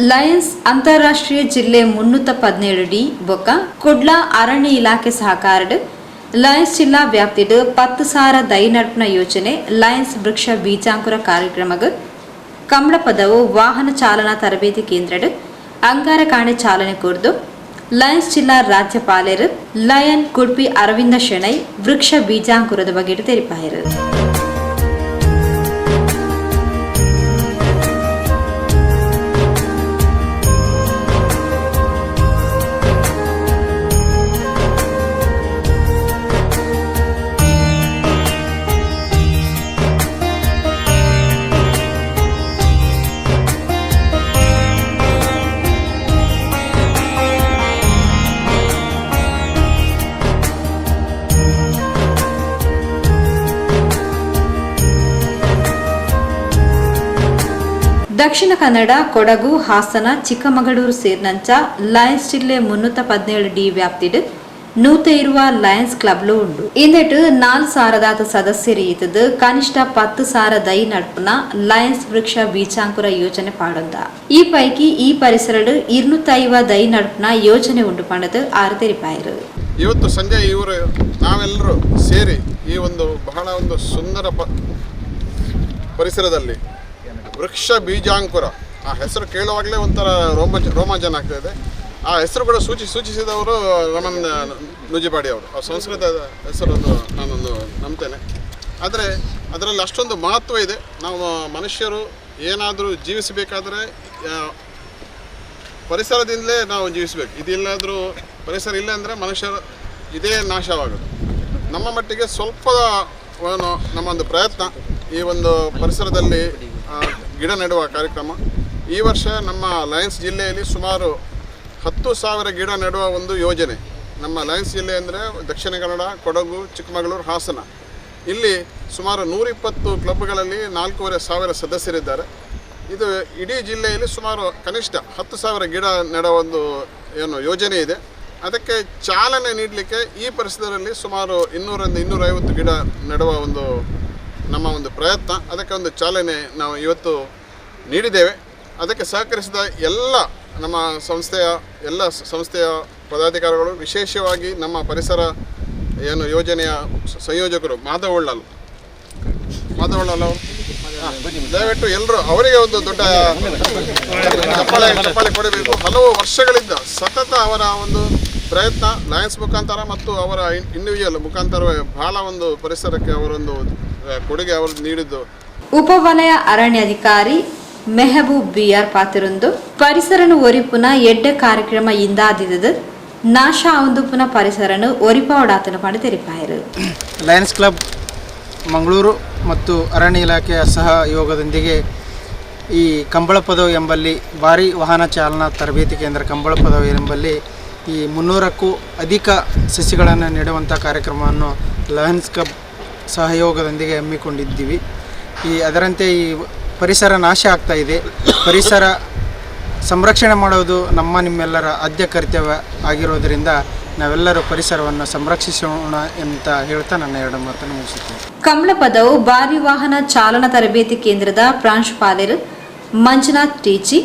Lions ಅಂತಾರಾಷ್ಟ್ರೀಯ ಜಿಲ್ಲೆ ಮುನ್ನೂತ ಪದಿನೇಳು ಡಿ ಬೊಕ್ಕ ಕುಡ್ಲ ಅರಣ್ಯ ಇಲಾಖೆ ಸಹಕಾರಡ್. ಲಯನ್ಸ್ ಜಿಲ್ಲಾ ವ್ಯಾಪ್ತಿಡ್ ಪತ್ತು ಸಾವಿರ ದೈ ನಡ್ಪನ ಯೋಜನೆ ಲಯನ್ಸ್ ವೃಕ್ಷ ಬೀಜಾಂಕುರ ಕಾರ್ಯಕ್ರಮಗ. ಕಮಲ ಪದವು ವಾಹನ ಚಾಲನಾ ತರಬೇತಿ ಕೇಂದ್ರಡ್, ಅಂಗಾರ ಕಾಣೆ ಚಾಲನೆ ಕೊರ್ದು ಲಯನ್ಸ್ ಜಿಲ್ಲಾ ರಾಜ್ಯಪಾಲರು ಲಯನ್ ಕುಡ್ಪಿ ಅರವಿಂದ ಶೆಣೈ ವೃಕ್ಷ ಬೀಜಾಂಕುರದ ಬಗ್ಗೆ ತೆರಿಪಾಯರು. ದಕ್ಷಿಣ ಕನ್ನಡ, ಕೊಡಗು, ಹಾಸನ, ಚಿಕ್ಕಮಗಳೂರು ಸೇರಿನಂಚ ಲಯನ್ಸ್ ಜಿಲ್ಲೆ ಮುನ್ನೂತ ಪದಿನೇಳು ಡಿ ವ್ಯಾಪ್ತಿಡ್ ನೂತ ಇರುವ ಲಯನ್ಸ್ ಕ್ಲಬ್ಲು ಉಂಡು ಇಂದೆಟ್ ನಾಲ್ ಸಾರದಾತ ಸದಸ್ಯರು ಈತದ್ ಕನಿಷ್ಠ ಪತ್ತು ಸಾರ ದೈ ನಡ್ಪುನ ಲಯನ್ಸ್ ವೃಕ್ಷ ಬೀಜಾಂಕುರ ಯೋಜನೆ ಪಾಡೊಂದ ಈ ಪೈಕಿ ಈ ಪರಿಸರಡ್ ಇರ್ನೂತೈವ ದೈ ನಡ್ಪುನ ಯೋಜನೆ ಉಂಡು ಪಂಡದು ಆರು ತೆರಿಪಾಯರು ಇವತ್ತು ಸಂಜೆ ಇವರು ನಾವೆಲ್ಲರೂ ಸೇರಿ ಈ ಒಂದು ಬಹಳ ಒಂದು ಸುಂದರ ಪರಿಸರದಲ್ಲಿ ವೃಕ್ಷ ಬೀಜಾಂಕುರ. ಆ ಹೆಸರು ಕೇಳುವಾಗಲೇ ಒಂಥರ ರೋಮಾಂಚ ರೋಮಾಂಚನ ಆಗ್ತಾ ಇದೆ. ಆ ಹೆಸರು ಕೂಡ ಸೂಚಿ ಸೂಚಿಸಿದವರು ರಮನ್ ನುಜಿಪಾಡಿ ಅವರು. ಆ ಸಂಸ್ಕೃತದ ಹೆಸರನ್ನು ನಾನೊಂದು ನಂಬ್ತೇನೆ. ಆದರೆ ಅದರಲ್ಲಿ ಅಷ್ಟೊಂದು ಮಹತ್ವ ಇದೆ. ನಾವು ಮನುಷ್ಯರು ಏನಾದರೂ ಜೀವಿಸಬೇಕಾದ್ರೆ ಪರಿಸರದಿಂದಲೇ ನಾವು ಜೀವಿಸಬೇಕು. ಇದಿಲ್ಲಾದರೂ ಪರಿಸರ ಇಲ್ಲ ಅಂದರೆ ಮನುಷ್ಯರು ಇದೇ ನಾಶವಾಗೋದು. ನಮ್ಮ ಮಟ್ಟಿಗೆ ಸ್ವಲ್ಪ ಏನು ನಮ್ಮ ಒಂದು ಪ್ರಯತ್ನ ಈ ಒಂದು ಪರಿಸರದಲ್ಲಿ ಗಿಡ ನೆಡುವ ಕಾರ್ಯಕ್ರಮ. ಈ ವರ್ಷ ನಮ್ಮ ಲಯನ್ಸ್ ಜಿಲ್ಲೆಯಲ್ಲಿ ಸುಮಾರು ಹತ್ತು ಸಾವಿರ ಗಿಡ ನೆಡುವ ಒಂದು ಯೋಜನೆ. ನಮ್ಮ ಲಯನ್ಸ್ ಜಿಲ್ಲೆ ಅಂದರೆ ದಕ್ಷಿಣ ಕನ್ನಡ, ಕೊಡಗು, ಚಿಕ್ಕಮಗಳೂರು, ಹಾಸನ. ಇಲ್ಲಿ ಸುಮಾರು ನೂರಿಪ್ಪತ್ತು ಕ್ಲಬ್ಗಳಲ್ಲಿ ನಾಲ್ಕೂವರೆ ಸಾವಿರ ಸದಸ್ಯರಿದ್ದಾರೆ. ಇದು ಇಡೀ ಜಿಲ್ಲೆಯಲ್ಲಿ ಸುಮಾರು ಕನಿಷ್ಠ ಹತ್ತು ಸಾವಿರ ಗಿಡ ನೆಡುವ ಒಂದು, ಏನು ಯೋಜನೆ ಇದೆ. ಅದಕ್ಕೆ ಚಾಲನೆ ನೀಡಲಿಕ್ಕೆ ಈ ಪರಿಸರದಲ್ಲಿ ಸುಮಾರು ಇನ್ನೂರಿಂದ ಇನ್ನೂರೈವತ್ತು ಗಿಡ ನೆಡುವ ಒಂದು ನಮ್ಮ ಒಂದು ಪ್ರಯತ್ನ ಅದಕ್ಕೆ ಒಂದು ಚಾಲನೆ ನಾವು ಇವತ್ತು ನೀಡಿದ್ದೇವೆ ಅದಕ್ಕೆ ಸಹಕರಿಸಿದ ಎಲ್ಲ ನಮ್ಮ ಸಂಸ್ಥೆಯ ಎಲ್ಲ ಸಂಸ್ಥೆಯ ಪದಾಧಿಕಾರಿಗಳು ವಿಶೇಷವಾಗಿ ನಮ್ಮ ಪರಿಸರ ಏನು ಯೋಜನೆಯ ಸಂಯೋಜಕರು ಮಾಧವ ಉಳ್ಳಲ್ ಮಾಧವ್ ಉಳ್ಳಲ್ ದಯವಿಟ್ಟು ಎಲ್ಲರೂ ಅವರಿಗೆ ಒಂದು ದೊಡ್ಡ ಚಪ್ಪಾಳೆ ಕೊಡಬೇಕು ಹಲವು ವರ್ಷಗಳಿಂದ ಸತತ ಅವರ ಒಂದು ಪ್ರಯತ್ನ ಲಯನ್ಸ್ ಮುಖಾಂತರ ಮತ್ತು ಅವರ ಇಂಡಿವಿಜುವಲ್ ಮುಖಾಂತರ ಬಹಳ ಒಂದು ಪರಿಸರಕ್ಕೆ ಅವರೊಂದು ಕೊಡುಗೆ ಅವರು ನೀಡಿದ್ದು. ಉಪವಲಯ ಅರಣ್ಯಾಧಿಕಾರಿ ಮೆಹಬೂಬ್ ಬಿ ಆರ್ ಪಾತಿರೊಂದು ಪರಿಸರನ ಒರಿಪುನ ಎಡ್ಡೆ ಕಾರ್ಯಕ್ರಮ ಇಂದಾದಿದದು ನಾಶ ಆವಂದುಪುನ ಪರಿಸರನು ಒರಿಪಾವಡಾತನ ಮಾಡಿ ತೆರಿಪಾಯರು. ಲಯನ್ಸ್ ಕ್ಲಬ್ ಮಂಗಳೂರು ಮತ್ತು ಅರಣ್ಯ ಇಲಾಖೆಯ ಸಹಯೋಗದೊಂದಿಗೆ ಈ ಕಂಬಳ ಪದವು ಎಂಬಲ್ಲಿ ಭಾರಿ ವಾಹನ ಚಾಲನಾ ತರಬೇತಿ ಕೇಂದ್ರ ಕಂಬಳ ಪದವು ಎಂಬಲ್ಲಿ ಈ ಮುನ್ನೂರಕ್ಕೂ ಅಧಿಕ ಸಸಿಗಳನ್ನು ನೆಡುವಂಥ ಕಾರ್ಯಕ್ರಮವನ್ನು ಲಯನ್ಸ್ ಕ್ಲಬ್ ಸಹಯೋಗದೊಂದಿಗೆ ಹಮ್ಮಿಕೊಂಡಿದ್ದೀವಿ. ಈ ಅದರಂತೆ ಈ ಪರಿಸರ ನಾಶ ಆಗ್ತಾ ಇದೆ. ಪರಿಸರ ಸಂರಕ್ಷಣೆ ಮಾಡೋದು ನಮ್ಮ ನಿಮ್ಮೆಲ್ಲರ ಆದ್ಯ ಕರ್ತವ್ಯ ಆಗಿರೋದರಿಂದ ನಾವೆಲ್ಲರೂ ಪರಿಸರವನ್ನು ಸಂರಕ್ಷಿಸೋಣ ಅಂತ ಹೇಳ್ತಾ ನನ್ನ ಎರಡು ಮಾತನ್ನು ಮುಗಿಸುತ್ತೇನೆ. ಕಮಲ ಪದವು ಭಾರಿ ವಾಹನ ಚಾಲನಾ ತರಬೇತಿ ಕೇಂದ್ರದ ಪ್ರಾಂಶುಪಾಲರು ಮಂಜುನಾಥ್ ಟೀಚಿ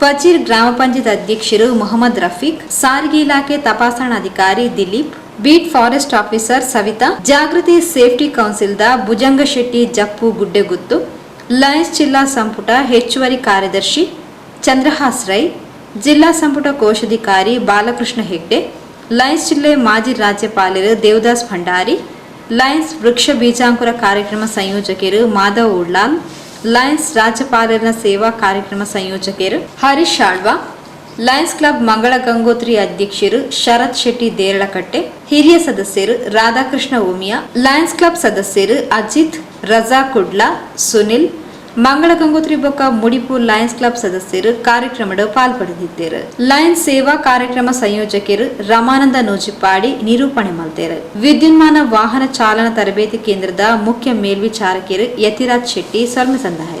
ಪಚೀರ್ ಗ್ರಾಮ ಪಂಚಾಯತ್ ಅಧ್ಯಕ್ಷರು ಮೊಹಮ್ಮದ್ ರಫೀಕ್, ಸಾರಿಗೆ ಇಲಾಖೆ ತಪಾಸಣಾಧಿಕಾರಿ Dileep beat forest officer Savitha, Jagruthi safety ಕೌನ್ಸಿಲ್ದ Bhujanga Shetty ಜಪ್ಪು ಗುಡ್ಡೆಗುತ್ತು, ಲಯನ್ಸ್ ಜಿಲ್ಲಾ ಸಂಪುಟ ಹೆಚ್ಚುವರಿ ಕಾರ್ಯದರ್ಶಿ ಚಂದ್ರಹಾಸ್ ರೈ, ಜಿಲ್ಲಾ ಸಂಪುಟ ಕೋಶಾಧಿಕಾರಿ ಬಾಲಕೃಷ್ಣ ಹೆಗ್ಡೆ, ಲಯನ್ಸ್ ಜಿಲ್ಲೆ ಮಾಜಿ ರಾಜ್ಯಪಾಲರು ದೇವದಾಸ್ ಭಂಡಾರಿ, ಲಯನ್ಸ್ ವೃಕ್ಷ ಬೀಜಾಂಕುರ ಕಾರ್ಯಕ್ರಮ ಸಂಯೋಜಕರು ಮಾಧವ್ ಉಳ್ಳಾಲ್, ಲಯನ್ಸ್ ರಾಜ್ಯಪಾಲರ ಸೇವಾ ಕಾರ್ಯಕ್ರಮ ಸಂಯೋಜಕರು ಹರೀಶ್ ಆಳ್ವಾ ಲಯನ್ಸ್ ಕ್ಲಬ್ ಮಂಗಳ ಗಂಗೋತ್ರಿ ಅಧ್ಯಕ್ಷರು ಶರತ್ ಶೆಟ್ಟಿ ದೇರಳಕಟ್ಟೆ, ಹಿರಿಯ ಸದಸ್ಯರು ರಾಧಾಕೃಷ್ಣ ಓಮಿಯಾ ಲಯನ್ಸ್ ಕ್ಲಬ್ ಸದಸ್ಯರು ಅಜಿತ್, ರಜಾ ಕುಡ್ಲಾ, ಸುನಿಲ್, ಮಂಗಳ ಗಂಗೋತ್ರಿ ಬೊಕ್ಕ ಮುಡಿಪು ಲಯನ್ಸ್ ಕ್ಲಬ್ ಸದಸ್ಯರು ಕಾರ್ಯಕ್ರಮದ ಪಾಲ್ಪಡೆದಿದ್ದರು. ಲಯನ್ಸ್ ಸೇವಾ ಕಾರ್ಯಕ್ರಮ ಸಂಯೋಜಕರು ರಮಾನಂದ ನೋಜಿಪಾಡಿ ನಿರೂಪಣೆ ಮಾಡಿದರು. ವಿದ್ಯುನ್ಮಾನ ವಾಹನ ಚಾಲನಾ ತರಬೇತಿ ಕೇಂದ್ರದ ಮುಖ್ಯ ಮೇಲ್ವಿಚಾರಕರು ಯತಿರಾಜ್ ಶೆಟ್ಟಿ ಸ್ವರ್ಣ ಸಂದಾಯ